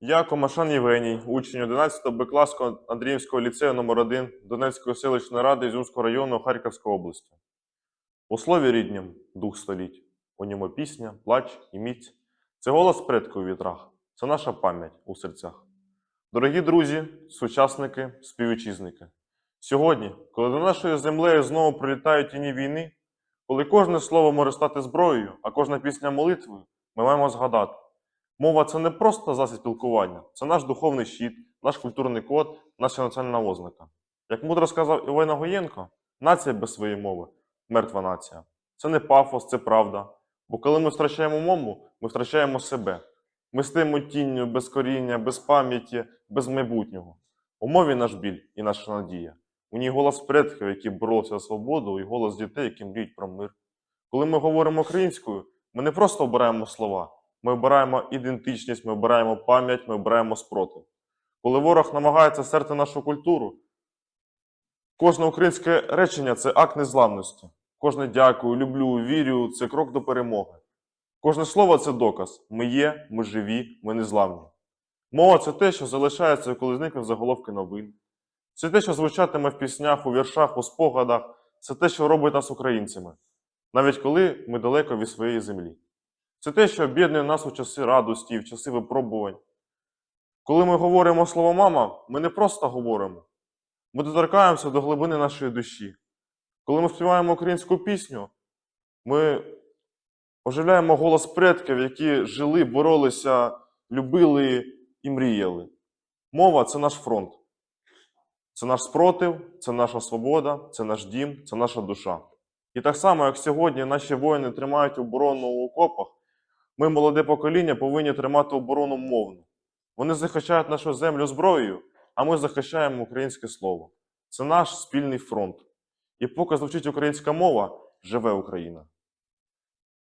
Я Комашан Євгеній, учень 11 Б класу Андріївського ліцею номер 1 Донецької селищної ради Ізюмського району Харківської області. У слові ріднім дух століть, у ньому пісня, плач і міць. Це голос предків у вітрах, це наша пам'ять у серцях. Дорогі друзі, сучасники, співвітчизники. Сьогодні, коли до нашої землею знову прилітають тіні війни, коли кожне слово може стати зброєю, а кожна пісня молитвою, ми маємо згадати. Мова це не просто засіб спілкування, це наш духовний щит, наш культурний код, наша національна ознака. Як мудро сказав Івана Гоєнко, нація без своєї мови мертва нація. Це не пафос, це правда. Бо коли ми втрачаємо мову, ми втрачаємо себе. Ми стаємо тінню без коріння, без пам'яті, без майбутнього. У мові наш біль і наша надія. У ній голос предків, які боролися за свободу, і голос дітей, які мріють про мир. Коли ми говоримо українською, ми не просто обираємо слова, ми обираємо ідентичність, ми обираємо пам'ять, ми обираємо спротив. Коли ворог намагається серти нашу культуру, кожне українське речення це акт незламності. Кожне дякую, люблю, вірю це крок до перемоги. Кожне слово це доказ. Ми є, ми живі, ми незламні. Мова це те, що залишається, коли зникнуть заголовки новин. Це те, що звучатиме в піснях, у віршах, у спогадах, це те, що робить нас українцями, навіть коли ми далеко від своєї землі. Це те, що об'єднує нас у часи радості, і в часи випробувань. Коли ми говоримо слово мама, ми не просто говоримо, ми доторкаємося до глибини нашої душі. Коли ми співаємо українську пісню, ми оживляємо голос предків, які жили, боролися, любили і мріяли. Мова це наш фронт. Це наш спротив, це наша свобода, це наш дім, це наша душа. І так само, як сьогодні наші воїни тримають оборону у окопах, ми, молоде покоління, повинні тримати оборону мовну. Вони захищають нашу землю зброєю, а ми захищаємо українське слово. Це наш спільний фронт. І поки звучить українська мова, живе Україна.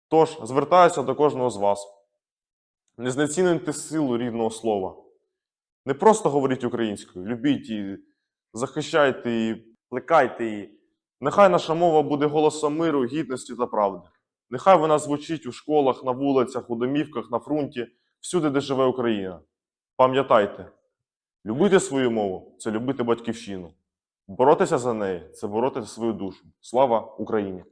Тож, звертаюся до кожного з вас. Не знецінуйте силу рідного слова. Не просто говоріть українською, любіть її, захищайте її, плекайте її. Нехай наша мова буде голосом миру, гідності та правди. Нехай вона звучить у школах, на вулицях, у домівках, на фронті, всюди, де живе Україна. Пам'ятайте, любити свою мову це любити батьківщину. Боротися за неї це боротися за свою душу. Слава Україні!